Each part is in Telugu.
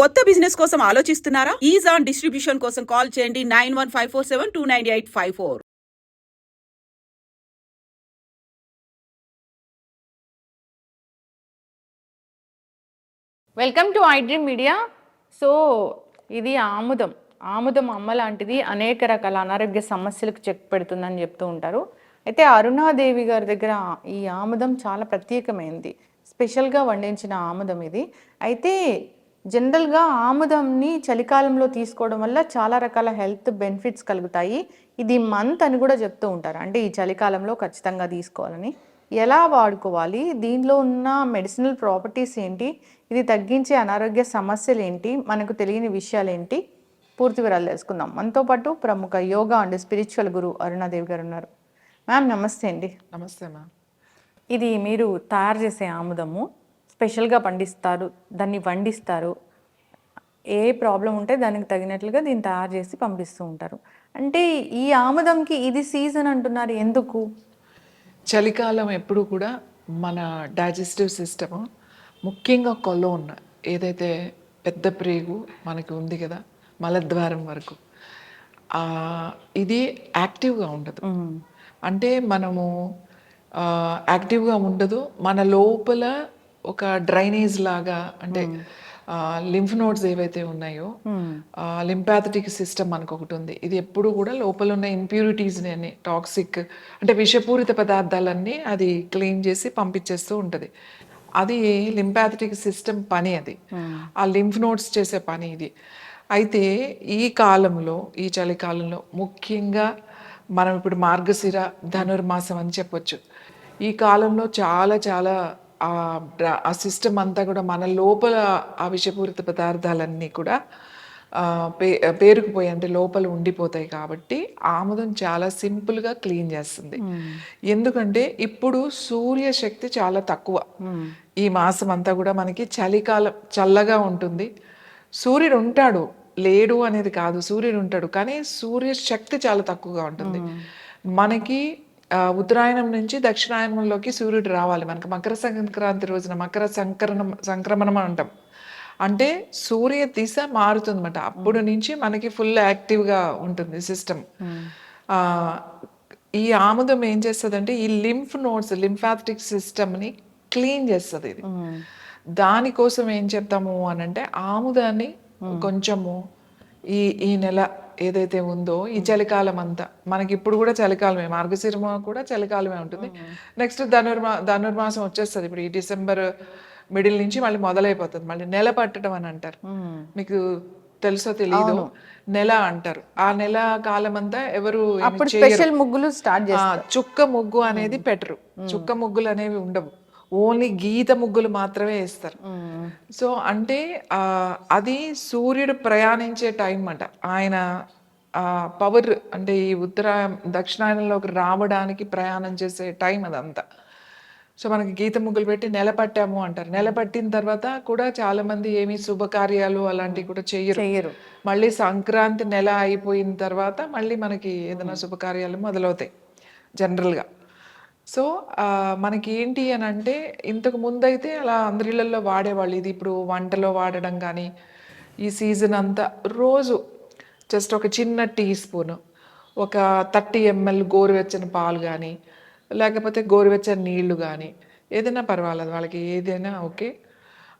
కొత్త బిజినెస్ కోసం ఆలోచిస్తున్నారా? ఈజ్ ఆన్ డిస్ట్రిబ్యూషన్ కోసం కాల్ చేయండి nine one five four seven two nine eight five four. Welcome to iDream media so ఇది ఆముదం. ఆముదం అమ్మ లాంటిది అనేక రకాల అనారోగ్య సమస్యలకు చెక్ పెడుతుందని చెప్తూ ఉంటారు. అయితే అరుణాదేవి గారి దగ్గర ఈ ఆముదం చాలా ప్రత్యేకమైనది స్పెషల్గా వండించిన ఆముదం ఇది. అయితే జనరల్గా ఆముదంని చలికాలంలో తీసుకోవడం వల్ల చాలా రకాల హెల్త్ బెనిఫిట్స్ కలుగుతాయి. ఇది మంత్ అని కూడా చెప్తూ ఉంటారు. అంటే ఈ చలికాలంలో ఖచ్చితంగా తీసుకోవాలని. ఎలా వాడుకోవాలి? దీనిలో ఉన్న మెడిసినల్ ప్రాపర్టీస్ ఏంటి? ఇది తగ్గించే అనారోగ్య సమస్యలు ఏంటి? మనకు తెలియని విషయాలు ఏంటి? పూర్తి వివరాలు తెలుసుకుందాం. మనతో పాటు ప్రముఖ యోగా అండ్ స్పిరిచువల్ గురు అరుణాదేవి గారు ఉన్నారు. మ్యామ్ నమస్తే అండి. నమస్తే మ్యామ్. ఇది మీరు తయారు చేసే ఆముదము. స్పెషల్గా పండిస్తారు దాన్ని వండిస్తారు. ఏ ప్రాబ్లం ఉంటే దానికి తగినట్లుగా దీన్ని తయారు చేసి పంపిస్తూ ఉంటారు. అంటే ఈ ఆముదంకి ఇది సీజన్ అంటున్నారు ఎందుకు? చలికాలం ఎప్పుడు కూడా మన డైజెస్టివ్ సిస్టమ్ ముఖ్యంగా కొలోన్ ఏదైతే పెద్ద ప్రేగు మనకి ఉంది కదా మలద్వారం వరకు ఇది యాక్టివ్గా ఉండదు. అంటే మనము యాక్టివ్గా ఉండదు మన లోపల ఒక డ్రైనేజ్ లాగా అంటే లింఫ్ నోడ్స్ ఏవైతే ఉన్నాయో లింపాథటిక్ సిస్టమ్ మనకు ఒకటి ఉంది ఇది ఎప్పుడు కూడా లోపల ఉన్న ఇంప్యూరిటీస్ అని టాక్సిక్ అంటే విషపూరిత పదార్థాలన్నీ అది క్లీన్ చేసి పంపించేస్తూ ఉంటుంది. అది లింపాథటిక్ సిస్టమ్ పని అది. ఆ లింఫ్ నోడ్స్ చేసే పని ఇది. అయితే ఈ కాలంలో ఈ చలికాలంలో ముఖ్యంగా మనం ఇప్పుడు మార్గశిర ధనుర్మాసం అని చెప్పొచ్చు. ఈ కాలంలో చాలా చాలా ఆ సిస్టమ్ అంతా కూడా మన లోపల ఆ విషపూరిత పదార్థాలన్నీ కూడా పే పేరుకుపోయి అంటే లోపల ఉండిపోతాయి కాబట్టి ఆముదం చాలా సింపుల్గా క్లీన్ చేస్తుంది. ఎందుకంటే ఇప్పుడు సూర్య శక్తి చాలా తక్కువ. ఈ మాసం అంతా కూడా మనకి చలికాలం చల్లగా ఉంటుంది. సూర్యుడు ఉంటాడు లేడు అనేది కాదు సూర్యుడు ఉంటాడు కానీ సూర్య శక్తి చాలా తక్కువగా ఉంటుంది. మనకి ఉత్తరాయణం నుంచి దక్షిణాయనంలోకి సూర్యుడు రావాలి. మనకి మకర సంక్రాంతి రోజున మకర సంక్రమణం సంక్రమణం అంటాం. అంటే సూర్య దిశ మారుతుందన్నమాట. అప్పుడు నుంచి మనకి ఫుల్ యాక్టివ్గా ఉంటుంది సిస్టమ్ ఈ ఆముదం ఏం చేస్తుందంటే ఈ లింఫ్ నోడ్స్ లింఫాథటిక్ సిస్టమ్ని క్లీన్ చేస్తుంది ఇది. దానికోసం ఏం చెప్తాము అని అంటే ఆముదాన్ని కొంచెము ఈ ఈ నెల ఏదైతే ఉందో ఈ చలికాలం అంతా. మనకి ఇప్పుడు కూడా చలికాలమే మార్గశిరమ కూడా చలికాలమే ఉంటుంది. నెక్స్ట్ ధనుర్మా ధనుర్మాసం వచ్చేస్తుంది. ఇప్పుడు ఈ డిసెంబర్ మిడిల్ నుంచి మళ్ళీ మొదలైపోతుంది. మళ్ళీ నెల పట్టడం అని అంటారు. మీకు తెలుసో తెలియదు నెల అంటారు. ఆ నెల కాలం అంతా ఎవరు. స్పెషల్ ముగ్గులు స్టార్ట్ చుక్క ముగ్గు అనేది పెట్టరు. చుక్క ముగ్గులు అనేవి ఉండవు. ఓన్లీ గీత ముగ్గులు మాత్రమే వేస్తారు. సో అంటే అది సూర్యుడు ప్రయాణించే టైం అంట. ఆయన పవర్ అంటే ఈ ఉత్తర దక్షిణాయనంలోకి రావడానికి ప్రయాణం చేసే టైం అదంతా. సో మనకి గీత ముగ్గులు పెట్టి నిలబట్టాము అంటారు. నిలబట్టిన తర్వాత కూడా చాలా మంది ఏమి శుభకార్యాలు అలాంటివి కూడా చెయ్యరు చెయ్యరు మళ్ళీ సంక్రాంతి నెల అయిపోయిన తర్వాత మళ్ళీ మనకి ఏదైనా శుభకార్యాలు మొదలవుతాయి. జనరల్గా. సో మనకి ఏంటి అని అంటే ఇంతకు ముందు అయితే అలా అందరిళ్ళల్లో వాడేవాళ్ళు. ఇది ఇప్పుడు వంటలో వాడడం కానీ ఈ సీజన్ అంతా రోజు జస్ట్ ఒక చిన్న టీ స్పూన్ ఒక థర్టీ ఎంఎల్ గోరువెచ్చని పాలు కానీ లేకపోతే గోరువెచ్చని నీళ్ళు కానీ ఏదైనా పర్వాలేదు వాళ్ళకి ఏదైనా ఓకే.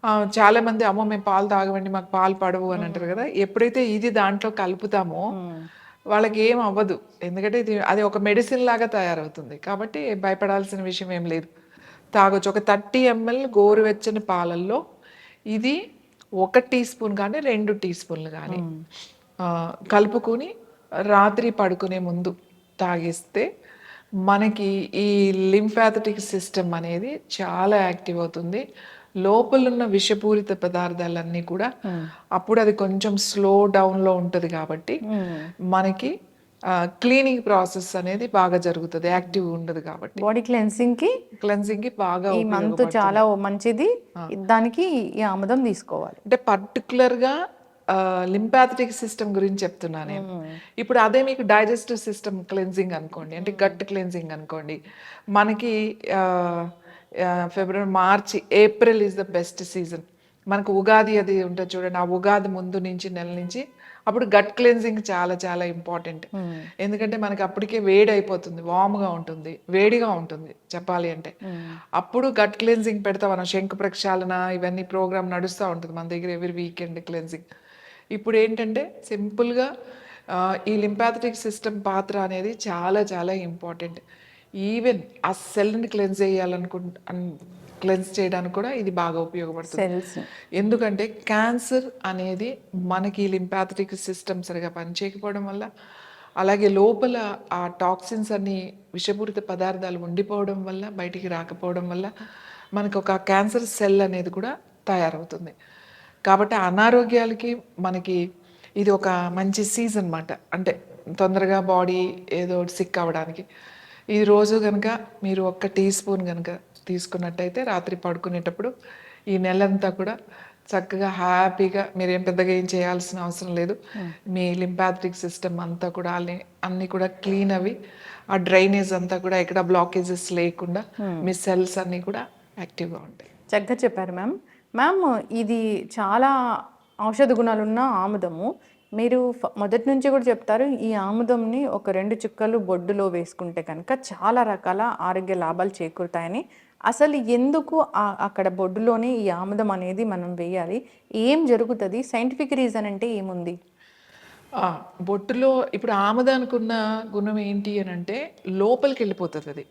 ఆ, చాలా మంది అమ్మో మేము పాలు తాగమండి మాకు పాలు పడవు అని అంటారు కదా. ఎప్పుడైతే ఇది దాంట్లో కలుపుతామో వాళ్ళకి ఏం అవ్వదు. ఎందుకంటే ఇది అది ఒక మెడిసిన్ లాగా తయారవుతుంది. కాబట్టి భయపడాల్సిన విషయం ఏం లేదు. తాగొచ్చు. ఒక థర్టీ ఎంఎల్ గోరువెచ్చని పాలల్లో ఇది ఒక టీ స్పూన్ కానీ రెండు టీ స్పూన్లు కానీ కలుపుకొని రాత్రి పడుకునే ముందు తాగిస్తే మనకి ఈ లింఫాథటిక్ సిస్టమ్ అనేది చాలా యాక్టివ్ అవుతుంది. లోపల ఉన్న విషపూరిత పదార్థాలన్నీ కూడా అప్పుడు అది కొంచెం స్లో డౌన్లో ఉంటుంది కాబట్టి మనకి క్లీనింగ్ ప్రాసెస్ అనేది బాగా జరుగుతుంది యాక్టివ్ ఉండదు కాబట్టి. బాడీ క్లెన్సింగ్కి క్లెన్సింగ్కి బాగా ఈ మంత్ చాలా మంచిది. దానికి ఈ ఆముదం తీసుకోవాలి. అంటే పర్టికులర్గా లింపాథటిక్ సిస్టమ్ గురించి చెప్తున్నా నేను. ఇప్పుడు అదే మీకు డైజెస్టివ్ సిస్టమ్ క్లెన్జింగ్ అనుకోండి అంటే గట్ క్లెన్జింగ్ అనుకోండి మనకి February March April is the best season మనకు ఉగాది అది ఉంటుంది చూడండి. ఆ ఉగాది ముందు నుంచి నెల నుంచి అప్పుడు గట్ క్లెన్జింగ్ చాలా చాలా ఇంపార్టెంట్ ఎందుకంటే మనకి అప్పటికే వేడి అయిపోతుంది వామ్గా ఉంటుంది వేడిగా ఉంటుంది చెప్పాలి అంటే. అప్పుడు గట్ క్లెన్జింగ్ పెడతాం మనం శంకు ప్రక్షాళన ఇవన్నీ ప్రోగ్రామ్ నడుస్తూ ఉంటుంది మన దగ్గర ఎవ్రీ వీకెండ్ క్లెన్జింగ్ ఇప్పుడు ఏంటంటే సింపుల్గా ఈ లింపాథటిక్ సిస్టమ్ పాత్ర అనేది చాలా చాలా ఇంపార్టెంట్ ఈవెన్ ఆ సెల్ని క్లెన్స్ చేయాలనుకు క్లెన్స్ చేయడానికి కూడా ఇది బాగా ఉపయోగపడుతుంది. సెల్స్ ఎందుకంటే క్యాన్సర్ అనేది మనకి లింపాథటిక్ సిస్టమ్ సరిగా పనిచేయకపోవడం వల్ల అలాగే లోపల ఆ టాక్సిన్స్ అన్ని విషపూరిత పదార్థాలు ఉండిపోవడం వల్ల బయటికి రాకపోవడం వల్ల మనకు ఒక క్యాన్సర్ సెల్ అనేది కూడా తయారవుతుంది. కాబట్టి అనారోగ్యాలకి మనకి ఇది ఒక మంచి సీజన్ అన్నమాట. అంటే తొందరగా బాడీ ఏదో సిక్ అవ్వడానికి. ఈ రోజు కనుక మీరు ఒక్క టీ స్పూన్ కనుక తీసుకున్నట్టయితే రాత్రి పడుకునేటప్పుడు ఈ నెలంతా కూడా చక్కగా హ్యాపీగా మీరేం పెద్దగా ఏం చేయాల్సిన అవసరం లేదు. మీ లింపాథటిక్ సిస్టమ్ అంతా కూడా అన్ని- అన్ని కూడా క్లీన్ అవి ఆ డ్రైనేజ్ అంతా కూడా ఎక్కడ బ్లాకేజెస్ లేకుండా మీ సెల్స్ అన్నీ కూడా యాక్టివ్గా ఉంటాయి. చక్కగా చెప్పారు మ్యామ్. మ్యామ్ ఇది చాలా ఔషధ గుణాలున్న ఆముదము. మీరు మొదటి నుంచి కూడా చెప్తారు ఈ ఆముదంని ఒక రెండు చుక్కలు బొడ్డులో వేసుకుంటే కనుక చాలా రకాల ఆరోగ్య లాభాలు చేకూరుతాయని. అసలు ఎందుకు అక్కడ బొడ్డులోనే ఈ ఆముదం అనేది మనం వేయాలి? ఏం జరుగుతుంది? సైంటిఫిక్ రీజన్ అంటే ఏముంది? బొట్టులో ఇప్పుడు ఆమదానికి ఉన్న గుణం ఏంటి అని అంటే లోపలికి వెళ్ళిపోతుంది అది.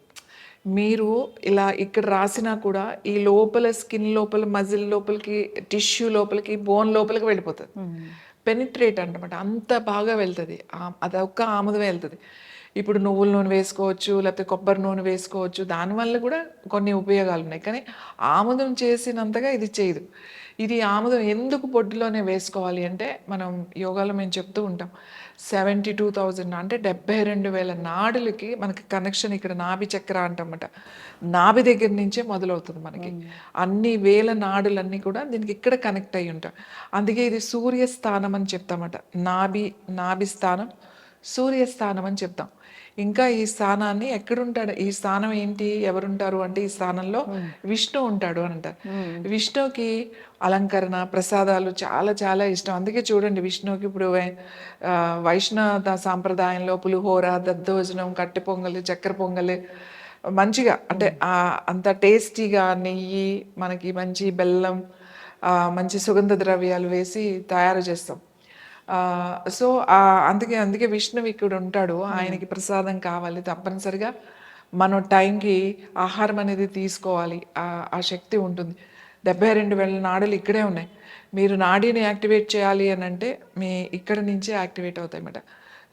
మీరు ఇలా ఇక్కడ రాసినా కూడా ఈ లోపల స్కిన్ లోపల మజిల్ లోపలికి టిష్యూ లోపలికి బోన్ లోపలికి వెళ్ళిపోతుంది. పెనిట్రేట్ అనమాట అంత బాగా వెళ్తుంది. అది అదొక్క ఆముదం వెళ్తుంది. ఇప్పుడు నువ్వుల నూనె వేసుకోవచ్చు లేకపోతే కొబ్బరి నూనె వేసుకోవచ్చు దానివల్ల కూడా కొన్ని ఉపయోగాలు ఉన్నాయి. కానీ ఆముదం చేసినంతగా ఇది చేయదు. ఇది ఆముదం ఎందుకు బొడ్డులోనే వేసుకోవాలి అంటే మనం యోగాలో మేము చెప్తూ ఉంటాం. సెవెంటీ టూ థౌజండ్ అంటే డెబ్బై రెండు వేల నాడులకి మనకి కనెక్షన్ ఇక్కడ నాభి చక్ర అంటమాట. నాభి దగ్గర నుంచే మొదలవుతుంది మనకి. అన్ని వేల నాడులన్నీ కూడా దీనికి ఇక్కడ కనెక్ట్ అయి ఉంటాయి. అందుకే ఇది సూర్యస్థానం అని చెప్తామట. నాభి నాభి స్థానం సూర్యస్థానం అని చెప్తాం. ఇంకా ఈ స్థానాన్ని ఎక్కడుంటాడు? ఈ స్థానం ఏంటి? ఎవరుంటారు? అంటే ఈ స్థానంలో విష్ణు ఉంటాడు అని అంటారు. విష్ణుకి అలంకరణ ప్రసాదాలు చాలా చాలా ఇష్టం. అందుకే చూడండి విష్ణుకి ఇప్పుడు వైష్ణవ సాంప్రదాయంలో పులిహోర దద్దోజనం కట్టె పొంగలి చక్కెర పొంగలి మంచిగా అంటే అంత టేస్టీగా నెయ్యి మనకి మంచి బెల్లం మంచి సుగంధ ద్రవ్యాలు వేసి తయారు చేస్తాం. సో అందుకే అందుకే విష్ణువు ఇక్కడ ఉంటాడు. ఆయనకి ప్రసాదం కావాలి. తప్పనిసరిగా మనం టైంకి ఆహారం అనేది తీసుకోవాలి. ఆ శక్తి ఉంటుంది. డెబ్బై రెండు వేల నాడులు ఇక్కడే ఉన్నాయి. మీరు నాడీని యాక్టివేట్ చేయాలి అని అంటే మీ ఇక్కడ నుంచే యాక్టివేట్ అవుతాయి అన్నమాట.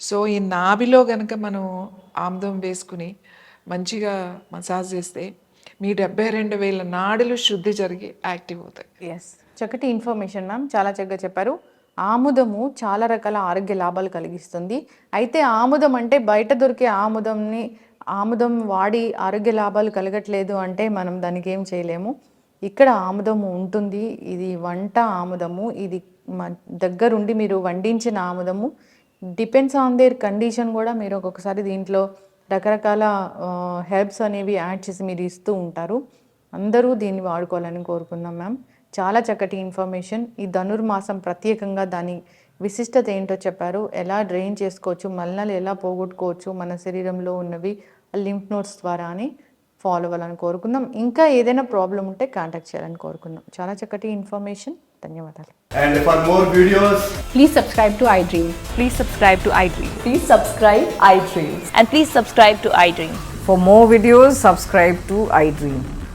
సో ఈ నాభిలో గనక మనం ఆముదం వేసుకుని మంచిగా మసాజ్ చేస్తే మీ డెబ్బై రెండు వేల నాడులు శుద్ధి జరిగి యాక్టివ్ అవుతాయి. ఎస్ చక్కటి ఇన్ఫర్మేషన్ మ్యామ్ చాలా చక్కగా చెప్పారు. ఆముదము చాలా రకాల ఆరోగ్య లాభాలు కలిగిస్తుంది. అయితే ఆముదం అంటే బయట దొరికే ఆముదంని ఆముదం వాడి ఆరోగ్య లాభాలు కలగట్లేదు అంటే మనం దానికి ఏం చేయలేము. ఇక్కడ ఆముదము ఉంటుంది. ఇది వంట ఆముదము. ఇది మ- దగ్గరుండి మీరు వండించిన ఆముదము. డిపెండ్స్ ఆన్ దేర్ కండిషన్ కూడా మీరు ఒక్కొక్కసారి దీంట్లో రకరకాల హెర్బ్స్ అనేవి యాడ్ చేసి మీరు ఇస్తూ ఉంటారు. అందరూ దీన్ని వాడుకోవాలని కోరుకుందాం మ్యామ్ చాలా చక్కటి ఇన్ఫర్మేషన్. ఈ ధనుర్మాసం ప్రత్యేకంగా దాని విశిష్టత ఏంటో చెప్పారు. ఎలా డ్రైన్ చేసుకోవచ్చు మలినాలు ఎలా పోగొట్టుకోవచ్చు మన శరీరంలో ఉన్నవి ఆ లింఫ్ నోట్స్ ద్వారా అని ఫాలో అవ్వాలని కోరుకుందాం. ఇంకా ఏదైనా ప్రాబ్లం ఉంటే కాంటాక్ట్ చేయాలని కోరుకుందాం. చాలా చక్కటి ఇన్ఫర్మేషన్. ధన్యవాదాలు. For more videos please subscribe to iDream please subscribe to iDream please subscribe iDream and please subscribe to iDream for more videos subscribe to iDream